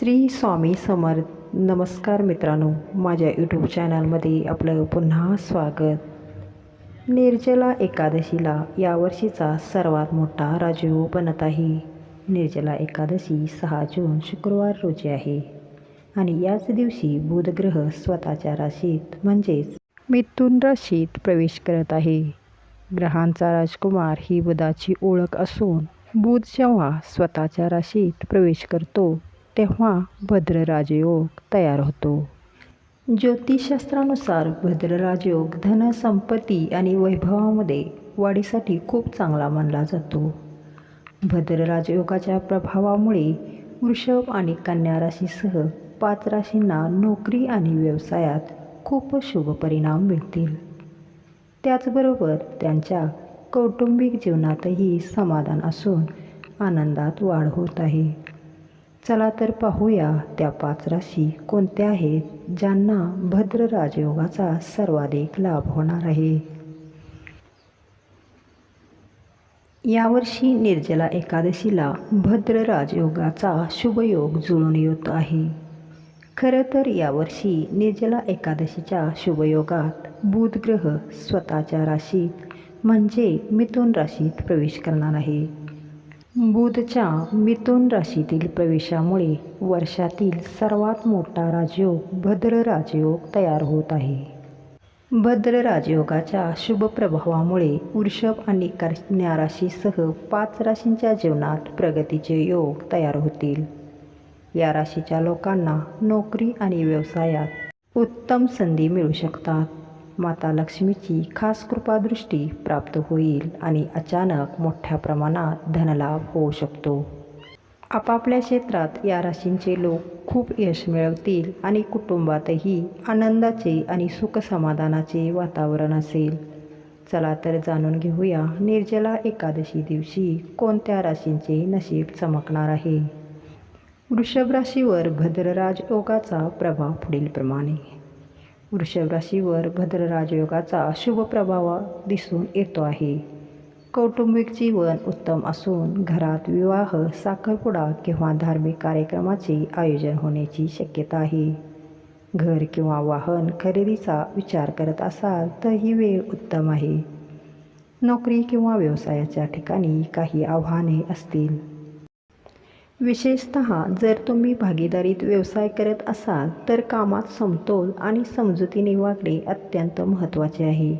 श्री स्वामी समर्थ. नमस्कार मित्रांनो माझ्या यूट्यूब चॅनलमध्ये आपलं पुन्हा स्वागत. निर्जला एकादशीला यावर्षीचा सर्वात मोठा राजयोग बनत आहे. निर्जला एकादशी सहा जून शुक्रवार रोजी आहे. आणि याच दिवशी बुधग्रह स्वतःच्या राशीत म्हणजेच मिथुन राशीत प्रवेश करत आहे. ग्रहांचा राजकुमार ही बुधाची ओळख असून बुध जेव्हा स्वतःच्या राशीत प्रवेश करतो तेव्हा भद्र राजयोग तयार होतो. ज्योतिषशास्त्रानुसार भद्र राजयोग धन संपत्ती आणि वैभवामध्ये वाढीसाठी खूप चांगला मानला जातो. भद्र राजयोगाच्या प्रभावामुळे वृषभ आणि कन्या राशीसह पाच राशींना नोकरी आणि व्यवसायात खूप शुभ परिणाम मिळतील. त्याचबरोबर त्यांच्या कौटुंबिक जीवनातही समाधान असून आनंदात वाढ होत आहे. चला तर पाहूया त्या पाच राशी कोणत्या आहेत ज्यांना भद्र राजयोगाचा सर्वाधिक लाभ होणार आहे. यावर्षी निर्जला एकादशीला भद्र राजयोगाचा शुभयोग जुळून येत आहे. खरं तर यावर्षी निर्जला एकादशीच्या शुभयोगात बुधग्रह स्वतःच्या राशीत म्हणजे मिथुन राशीत प्रवेश करणार आहे. बुधच्या मिथुन राशीतील प्रवेशामुळे वर्षातील सर्वात मोठा राजयोग भद्र राजयोग तयार होत आहे. भद्र राजयोगाच्या शुभ प्रभावामुळे वृषभ आणि कन्या राशीसह पाच राशींच्या जीवनात प्रगतीचे योग तयार होतील. या राशीच्या लोकांना नोकरी आणि व्यवसायात उत्तम संधी मिळू शकतात. माता लक्ष्मीची खास कृपादृष्टी प्राप्त होईल आणि अचानक मोठ्या प्रमाणात धनलाभ होऊ शकतो. आपापल्या क्षेत्रात या राशींचे लोक खूप यश मिळवतील आणि कुटुंबातही आनंदाचे आणि सुखसमाधानाचे वातावरण असेल. चला तर जाणून घेऊया निर्जला एकादशी दिवशी कोणत्या राशींचे नशीब चमकणार आहे. वृषभ राशीवर भद्रराज योगाचा प्रभाव पुढीलप्रमाणे. वृषभ राशीवर भद्रराज योगाचा शुभ प्रभाव दिसून येतो आहे. कौटुंबिक जीवन उत्तम असून घरात विवाह साखरपुडा किंवा धार्मिक कार्यक्रमाचे आयोजन होण्याची शक्यता आहे. घर किंवा वाहन खरेदीचा विचार करत असाल तर ही वेळ उत्तम आहे. नोकरी किंवा व्यवसायाच्या ठिकाणी काही आव्हाने असतील. विशेषत जर तुम्ही भागीदारीत व्यवसाय करत असाल तर कामात समतोल आणि समजुतीने वागणे अत्यंत महत्त्वाचे आहे.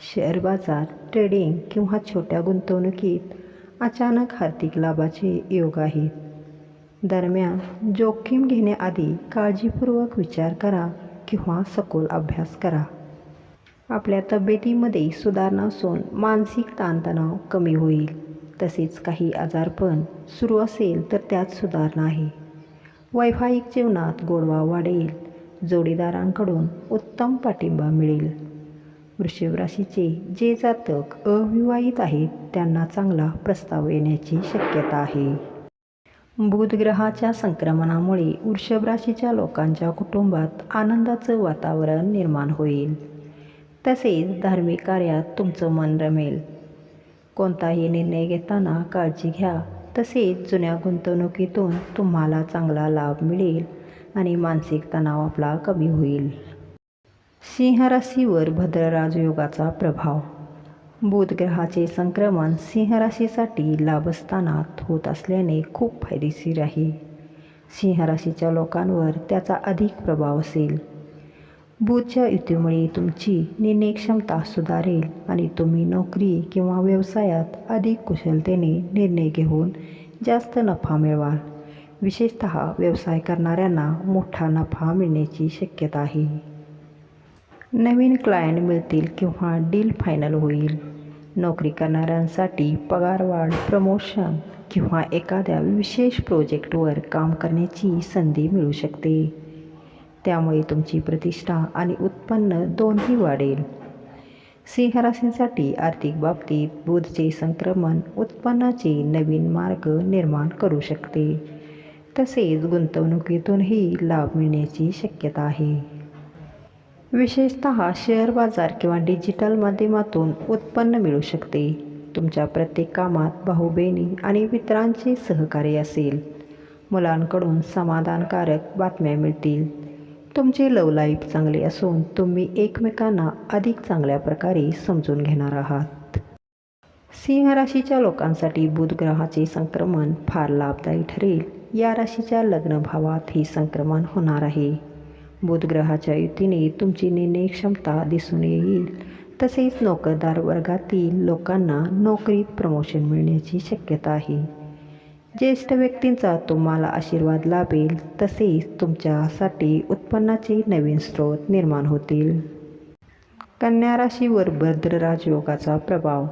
शेअर बाजार ट्रेडिंग किंवा छोट्या गुंतवणुकीत अचानक आर्थिक लाभाचे योग आहेत दरम्यान जोखीम घेण्याआधी काळजीपूर्वक विचार करा किंवा सखोल अभ्यास करा. आपल्या तब्येतीमध्ये सुधारणा असून मानसिक ताणतणाव कमी होईल. तसेच काही आजारपण सुरू असेल तर त्यात सुधारणा आहे. वैवाहिक जीवनात गोडवा वाढेल. जोडीदारांकडून उत्तम पाठिंबा मिळेल. वृषभ राशीचे जे जातक अविवाहित आहेत त्यांना चांगला प्रस्ताव येण्याची शक्यता आहे. बुधग्रहाच्या संक्रमणामुळे वृषभ राशीच्या लोकांच्या कुटुंबात आनंदाचं वातावरण निर्माण होईल. तसेच धार्मिक कार्यात तुमचं मन रमेल. कोणताही निर्णय घेताना काळजी घ्या. तसेच जुन्या गुंतवणुकीतून तुम्हाला चांगला लाभ मिळेल आणि मानसिक तणाव आपला कमी होईल. सिंह राशीवर भद्र राजयोगाचा प्रभाव. बुध ग्रहाचे संक्रमण सिंह राशीसाठी लाभस्थानात होत असल्याने खूप फायदेशीर आहे. सिंह राशीच्या लोकांवर त्याचा अधिक प्रभाव असेल. बुधच्या युतीमुळे तुमची निर्णय क्षमता सुधारेल आणि तुम्ही नोकरी किंवा व्यवसायात अधिक कुशलतेने निर्णय घेऊन जास्त नफा मिळवाल. विशेषत व्यवसाय करणाऱ्यांना मोठा नफा मिळण्याची शक्यता आहे. नवीन क्लायंट मिळतील किंवा डील फायनल होईल. नोकरी करणाऱ्यांसाठी पगारवाढ प्रमोशन किंवा एखाद्या विशेष प्रोजेक्टवर काम करण्याची संधी मिळू शकते. त्यामुळे तुमची प्रतिष्ठा आणि उत्पन्न दोन्ही वाढेल. सिंहराशींसाठी आर्थिक बाबतीत बुधचे संक्रमण उत्पन्नाचे नवीन मार्ग निर्माण करू शकते. तसेच गुंतवणुकीतूनही लाभ मिळण्याची शक्यता आहे. विशेषत शेअर बाजार किंवा डिजिटल माध्यमातून उत्पन्न मिळू शकते. तुमच्या प्रत्येक कामात भाऊ बहिणी आणि मित्रांचे सहकार्य असेल. मुलांकडून समाधानकारक बातम्या मिळतील. तुमची लव लाईफ चांगली असून तुम्ही एकमेकांना अधिक चांगल्या प्रकारे समजून घेणार आहात. सिंह राशीच्या लोकांसाठी बुध ग्रहाचे संक्रमण फार लाभदायी ठरेल. या राशीच्या लग्नभावात हे संक्रमण होणार आहे. बुध ग्रहाच्या युतीने तुमची निर्णय क्षमता दिसून येईल. तसेच नोकरदार वर्गातील लोकांना नोकरीत प्रमोशन मिळण्याची शक्यता आहे. ज्येष्ठ व्यक्तींचा तुम्हाला आशीर्वाद लाभेल तसेच तुमच्यासाठी उत्पन्नाचे नवीन स्रोत निर्माण होतील. कन्या राशीवर भद्र राजयोगाचा प्रभाव.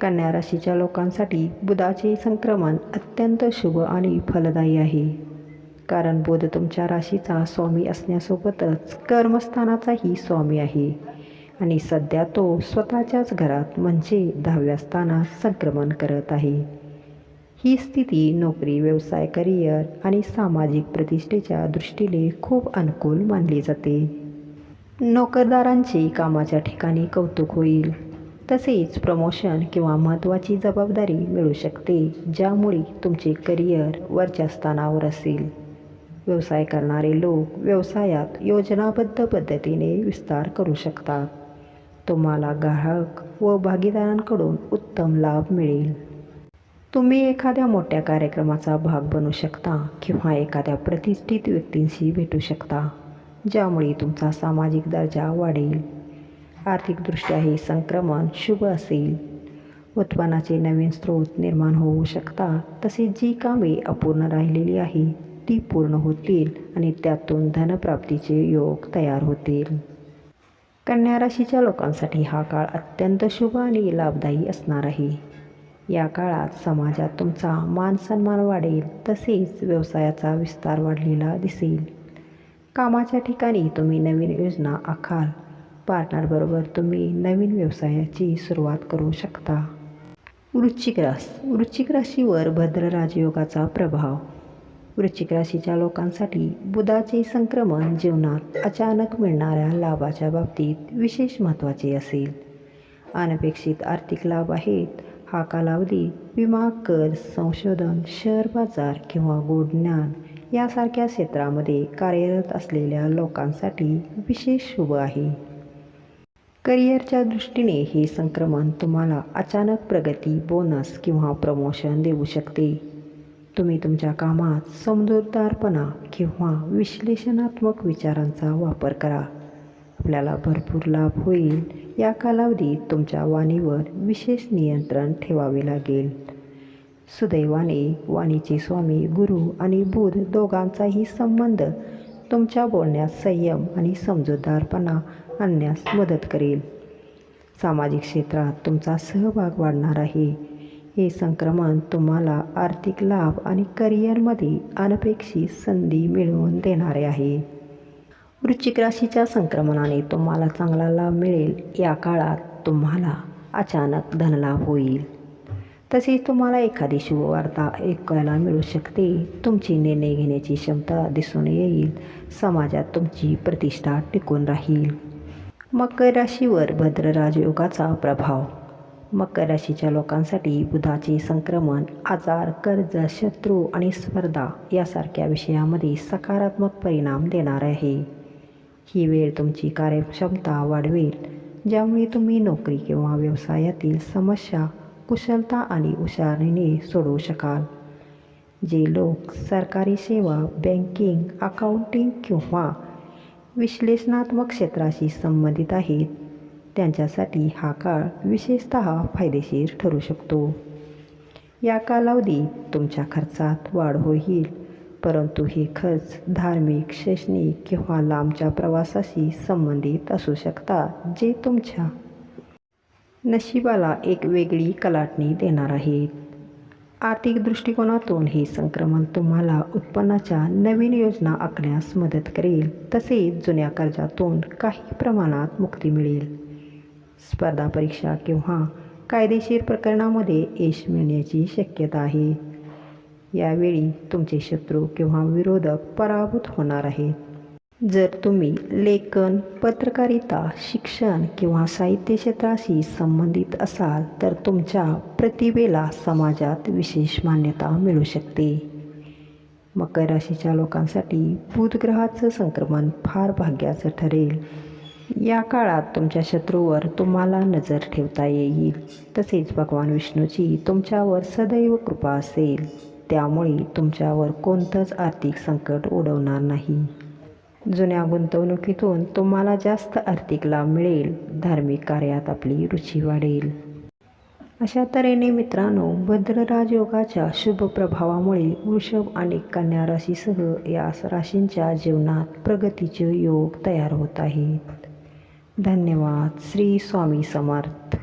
कन्या राशीच्या लोकांसाठी बुधाचे संक्रमण अत्यंत शुभ आणि फलदायी आहे. कारण बुध तुमच्या राशीचा स्वामी असण्यासोबतच कर्मस्थानाचाही स्वामी आहे. आणि सध्या तो स्वतःच्याच घरात म्हणजे दहाव्या स्थानात संक्रमण करत आहे. ही स्थिती नोकरी व्यवसाय करिअर आणि सामाजिक प्रतिष्ठेच्या दृष्टीने खूप अनुकूल मानली जाते. नोकरदारांचे कामाच्या ठिकाणी कौतुक होईल. तसेच प्रमोशन किंवा महत्त्वाची जबाबदारी मिळू शकते ज्यामुळे तुमचे करिअर वरच्या स्थानावर असेल. व्यवसाय करणारे लोक व्यवसायात योजनाबद्ध पद्धतीने विस्तार करू शकतात. तुम्हाला ग्राहक व भागीदारांकडून उत्तम लाभ मिळेल. तुम्ही एखाद्या मोठ्या कार्यक्रमाचा भाग बनू शकता किंवा एखाद्या प्रतिष्ठित व्यक्तींशी भेटू शकता ज्यामुळे तुमचा सामाजिक दर्जा वाढेल. आर्थिकदृष्ट्या हे संक्रमण शुभ असेल. उत्पन्नाचे नवीन स्रोत निर्माण होऊ शकतात तसेच जी कामे अपूर्ण राहिलेली आहे ती पूर्ण होतील आणि त्यातून धनप्राप्तीचे योग तयार होतील. कन्या राशीच्या लोकांसाठी हा काळ अत्यंत शुभ आणि लाभदायी असणार आहे. या काळात समाजात तुमचा मान सन्मान वाढेल तसेच व्यवसायाचा विस्तार वाढलेला दिसेल. कामाच्या ठिकाणी तुम्ही नवीन योजना आखाल. पार्टनरबरोबर तुम्ही नवीन व्यवसायाची सुरुवात करू शकता. वृश्चिक रास वृश्चिक राशीवर भद्र राजयोगाचा प्रभाव. वृश्चिक राशीच्या लोकांसाठी बुधाचे संक्रमण जीवनात अचानक मिळणाऱ्या लाभाच्या बाबतीत विशेष महत्त्वाचे असेल. अनपेक्षित आर्थिक लाभ आहेत हा कालावधी विमा कर संशोधन शेअर बाजार किंवा गोड ज्ञान यासारख्या क्षेत्रामध्ये कार्यरत असलेल्या लोकांसाठी विशेष शुभ आहे. करिअरच्या दृष्टीने हे संक्रमण तुम्हाला अचानक प्रगती बोनस किंवा प्रमोशन देऊ शकते. तुम्ही तुमच्या कामात समजूतदारपणा किंवा विश्लेषणात्मक विचारांचा वापर करा. आपल्याला भरपूर लाभ होईल. या कालावधीत तुमच्या वाणीवर विशेष नियंत्रण ठेवावे लागेल. सुदैवाने वाणीचे स्वामी गुरु आणि बुध दोघांचाही संबंध तुमच्या बोलण्यात संयम आणि समजूतदारपणा आणण्यास मदत करेल. सामाजिक क्षेत्रात तुमचा सहभाग वाढणार आहे. हे संक्रमण तुम्हाला आर्थिक लाभ आणि करिअरमध्ये अनपेक्षित संधी मिळवून देणारे आहे. वृश्चिक राशीच्या संक्रमणाने तुम्हाला चांगला लाभ मिळेल. या काळात तुम्हाला अचानक धनलाभ होईल. तसेच तुम्हाला एखादी शुभवार्ता ऐकायला मिळू शकते. तुमची निर्णय घेण्याची क्षमता दिसून येईल. समाजात तुमची प्रतिष्ठा टिकून राहील. मकर राशीवर भद्र राजयोगाचा प्रभाव. मकर राशीच्या लोकांसाठी बुधाचे संक्रमण आजार कर्ज शत्रू आणि स्पर्धा यासारख्या विषयामध्ये सकारात्मक परिणाम देणार आहे. ही वेळ तुमची कार्यक्षमता वाढवेल ज्यामुळे तुम्ही नोकरी किंवा व्यवसायातील समस्या कुशलता आणि हुशारीने सोडवू शकाल. जे लोक सरकारी सेवा बँकिंग अकाउंटिंग किंवा विश्लेषणात्मक क्षेत्राशी संबंधित आहेत त्यांच्यासाठी हा काळ विशेषत फायदेशीर ठरू शकतो. या कालावधीत तुमच्या खर्चात वाढ होईल. परंतु हे खर्च धार्मिक शैक्षणिक किंवा लांबच्या प्रवासाशी संबंधित असू शकतात जे तुमच्या नशिबाला एक वेगळी कलाटणी देणार आहेत. आर्थिक दृष्टिकोनातून हे संक्रमण तुम्हाला उत्पन्नाच्या नवीन योजना आखण्यास मदत करेल. तसेच जुन्या कर्जातून काही प्रमाणात मुक्ती मिळेल. स्पर्धा परीक्षा किंवा कायदेशीर प्रकरणामध्ये यश मिळण्याची शक्यता आहे. यावेळी तुमचे शत्रू किंवा विरोधक पराभूत होणार आहेत. जर तुम्ही लेखन पत्रकारिता शिक्षण किंवा साहित्य क्षेत्राशी संबंधित असाल तर तुमच्या प्रतिभेला समाजात विशेष मान्यता मिळू शकते. मकर राशीच्या लोकांसाठी बुधग्रहाचं संक्रमण फार भाग्याचं ठरेल. या काळात तुमच्या शत्रूवर तुम्हाला नजर ठेवता येईल. तसेच भगवान विष्णूची तुमच्यावर सदैव कृपा असेल. त्यामुळे तुमच्यावर कोणतंच आर्थिक संकट उडवणार नाही. जुन्या गुंतवणुकीतून तुम्हाला जास्त आर्थिक लाभ मिळेल. धार्मिक कार्यात आपली रुची वाढेल. अशा तऱ्हेने मित्रांनो भद्रराज योगाच्या शुभ प्रभावामुळे वृषभ आणि कन्या राशीसह या राशींच्या जीवनात प्रगतीचे योग तयार होत आहेत. धन्यवाद. श्री स्वामी समर्थ.